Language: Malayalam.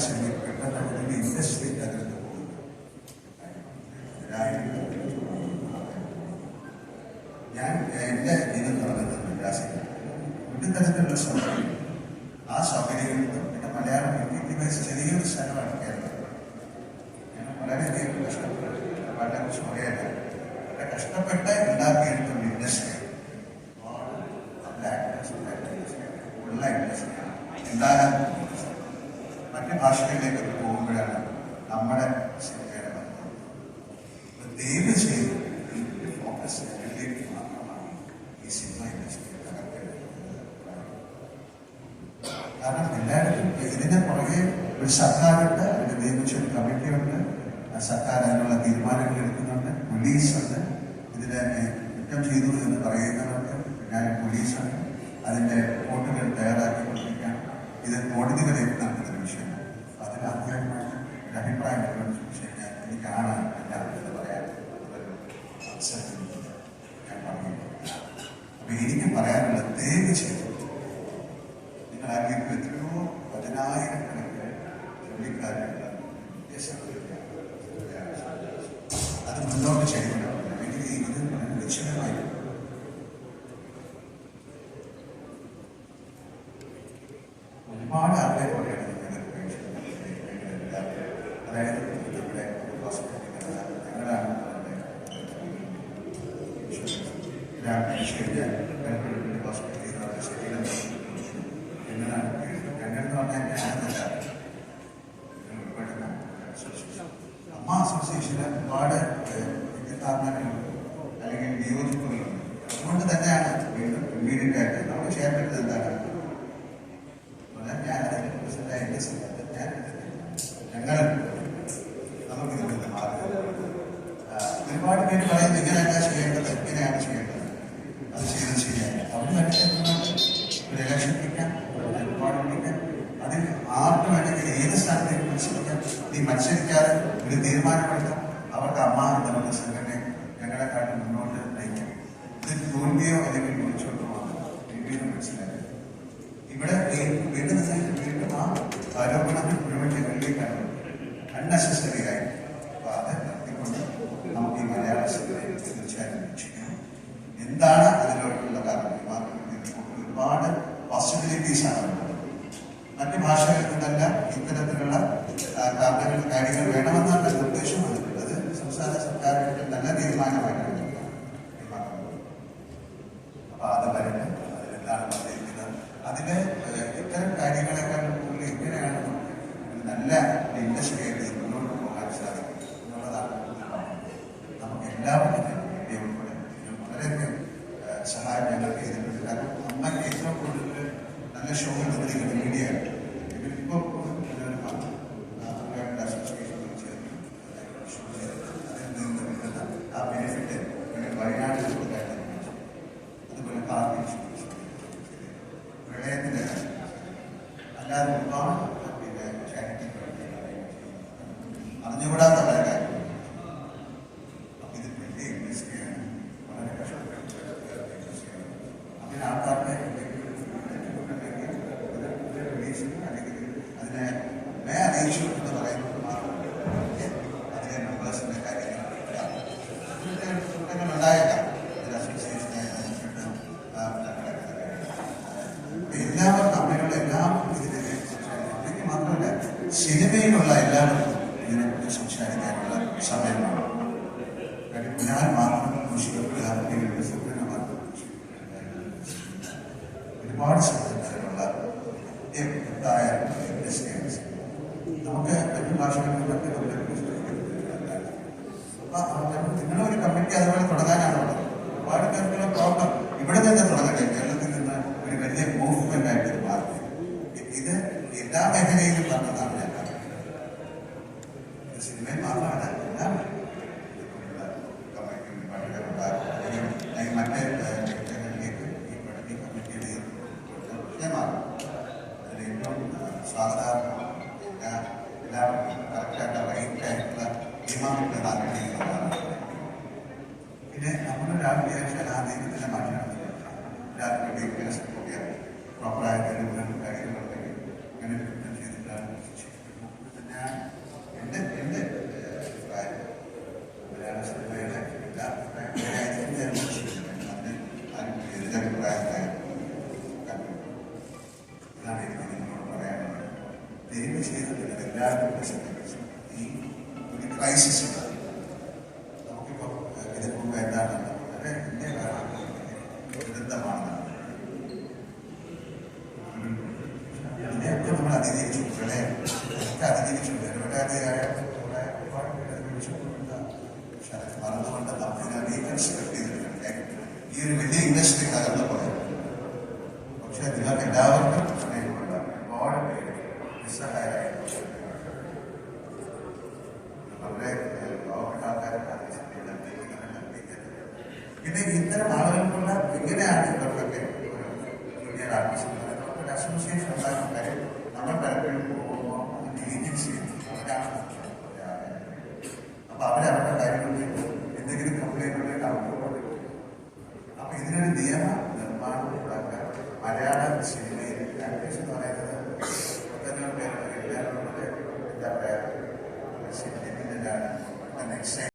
പെട്ടെന്ന് ഒരു ഇൻഡസ്ട്രി തകർന്നു ഒരായിരം ഞാൻ എന്റെ ജീവിതം തുടങ്ങുന്നത് മദ്രാസിൽ ഒരു തരത്തിലുള്ള സൗകര്യം ആ സൗകര്യങ്ങളിൽ നിന്നും പിന്നെ മലയാളം വിദ്യാഭ്യാസ ചെറിയൊരു സ്ഥലമാണ് കേരളം ഞാൻ വളരെയധികം കഷ്ടപ്പെട്ടു വളരെ കുറിച്ച് പറയല്ല വളരെ കഷ്ടപ്പെട്ട് ഉണ്ടാക്കിയെടുത്ത ഇൻഡസ്ട്രി ഉള്ള ഇൻഡസ്ട്രി എന്തായാലും മറ്റ് ഭാഷകളിലേക്ക് പോകുമ്പോഴാണ് നമ്മുടെ സിനിമയുടെ ബന്ധം. ദൈവം ചെയ്ത് മാത്രമാണ് ഈ സിനിമ കാരണം എല്ലായിടത്തും ഇതിന്റെ പുറകെ ഒരു സർക്കാരുണ്ട് അതിന്റെ നിയമിച്ച ഒരു കമ്മിറ്റിയുണ്ട്. സർക്കാർ അതിനുള്ള തീരുമാനങ്ങൾ എടുക്കുന്നുണ്ട്. പോലീസുണ്ട്. ഇതിനെ കുറ്റം ചെയ്തു എന്ന് പറയുന്നവർക്ക് ഞാൻ പോലീസാണ് അതിന്റെ റിപ്പോർട്ടുകൾ തയ്യാറാക്കിക്കൊണ്ടിരിക്കുകയാണ്. ഇത് കോടതികളിൽ നടക്കുന്ന വിഷയമാണ്. അതിൽ ആദ്യമായിട്ട് ഒരു അഭിപ്രായം വിഷയം ഞാൻ എനിക്കാണ് എല്ലാവരും എന്ന് പറയാൻ ഒരു അവസരം ഞാൻ പറയുന്നു അപ്പൊ എനിക്ക് പറയാനുള്ളത് ദയവ് ചെയ്തു ഹോസ്പിറ്റലിൽ എന്നതാണ് പറഞ്ഞാൽ ഞാനെന്നല്ല ഉൾപ്പെടുന്ന അമ്മ അസോസിയേഷന് ഒരുപാട് ധാരണകളുണ്ട് അല്ലെങ്കിൽ വിയോജിപ്പുകളുണ്ട് അതുകൊണ്ട് തന്നെയാണ് വീണ്ടും ഇമ്മീഡിയറ്റ് ആയിട്ട് നമ്മൾ ചെയ്യാൻ പറ്റുന്നത് എന്താണ് പറഞ്ഞാൽ പ്രസിഡന്റ് മത്സരിക്കാതെ ഒരു തീരുമാനമെടുക്കാം. അവർക്ക് അമ്മ എന്നുള്ള സംഘടന ഞങ്ങളെ കാട്ടി മുന്നോട്ട് നയിക്കാം ഇത് തോൽവിയോ അല്ലെങ്കിൽ വിളിച്ചോട്ടോ വീണ്ടും മനസ്സിലാക്കുക ഇവിടെ വീണ്ടും വീണ്ടും ആ ആരോപണങ്ങൾ മുഴുവൻ ഞങ്ങളിലേക്കാണ് അൺനെസസറി ആയി അപ്പൊ അത് നടത്തിക്കൊണ്ട് നമുക്ക് ഈ മലയാള സിനിമയെ തീർച്ചയായും രക്ഷിക്കണം എന്താണ് അതിലോട്ടുള്ള കാരണം ഒരുപാട് പോസിബിലിറ്റീസ് ആണ് ഉള്ളത്. മറ്റ് ഭാഷകളിൽ നിന്നല്ല ഇത്തരത്തിലുള്ള ആ, കാരണങ്ങൾ കാര്യങ്ങൾ വേണമെന്നാണ് ഉദ്ദേശം വന്നിട്ടുള്ളത്. സംസ്ഥാന സർക്കാരിന്റെ നല്ല തീരുമാനമായിട്ടാണ് തീരുമാനം അപ്പൊ അത് വരട്ടെ അതിലെന്താണ് പറഞ്ഞിരിക്കുന്നത് അതിൽ ഇത്തരം എങ്ങനെയാണ് നല്ല ഇൻഡസ്ട്രി ആയിട്ട് മുന്നോട്ട് പോകാൻ സാധിക്കും എന്നുള്ളതാണ് നമുക്ക് എല്ലാവർക്കും വളരെയധികം സഹായം ഞങ്ങൾക്ക് ചെയ്തിട്ടുണ്ട്. കാരണം അമ്മയ്ക്ക് ഏറ്റവും കൂടുതൽ നല്ല ഷോകൾ തന്നിരിക്കുന്ന മീഡിയ ഒരുപാട് പിന്നെ ചാരിറ്റി അറിഞ്ഞുകൂടാത്ത പല കാര്യം സിനിമയിലുള്ള എല്ലാവർക്കും ഇതിനെക്കുറിച്ച് സംസാരിക്കാനുള്ള സമയമാണ് കാര്യം ഞാൻ മാത്രം ദൂഷിക്കപ്പെടുക അല്ലെങ്കിൽ സുഖന മാത്രം ദൂഷിക്കപ്പെടുക ഒരുപാട് സംഘടനകളുള്ള വൃത്തായ ഇൻഡസ്ട്രിയാണ് നമുക്ക് മറ്റു ഭാഷകളിലൊക്കെ നമ്മളെ അപ്പൊ നിങ്ങളൊരു കമ്മിറ്റി അതുപോലെ ഇത് സിനിമയിൽ മാത്രമല്ല എല്ലാ മേഖലയിലുള്ള കമ്മിറ്റി പണ്ടുണ്ടാകും മറ്റേ മേഖലകളിലേക്ക് ഈ ചെയ്ത് നിങ്ങൾ എല്ലാവരും വിശദീകരിച്ചു ഈ ഒരു ക്രൈസിസ് ഉണ്ട് നമുക്കിപ്പോൾ ഇതിന് മുമ്പ് എന്താണ് വളരെ ഇന്ത്യ ദുരന്തമാണ് ഇതിനെയൊക്കെ നമ്മൾ അതിജീവിച്ചു. പ്രളയം ഒക്കെ അതിജീവിച്ചു. നമ്മുടെ ഒരുപാട് പേര് അതിജീവിച്ചു. പക്ഷെ അത് മറന്നുകൊണ്ട് നമ്മൾ റീകൺസ്ട്രക്ട് ചെയ്തിട്ടുണ്ട്. ഈ ഒരു വലിയ ഇൻഡസ്ട്രി നിങ്ങൾക്ക് എല്ലാവർക്കും സ്നേഹമുണ്ടാകും ഒരുപാട് നിസ്സഹായരായിരുന്നു ആവശ്യമില്ല നമുക്ക് ഒരു നമ്മൾ പലപ്പോഴും പോകുമ്പോൾ അതിന്റെ ഏജൻസി അവരാണ് അപ്പോൾ അവരവരുടെ കാര്യങ്ങളിൽ എന്തെങ്കിലും കംപ്ലൈന്റുണ്ടെങ്കിൽ അവർക്ക് കൊടുക്കും അപ്പോൾ ഇതിനൊരു നിയമ നിർമ്മാണം ഉണ്ടാക്കാൻ മലയാള സിനിമയിൽ ലാംഗ്വേജ് എന്ന് പറയുന്നത് മുപ്പത്തഞ്ഞൂറ് പേരുടെ എല്ലാവരും എന്താ പറയുക സിനിമയിലാണ്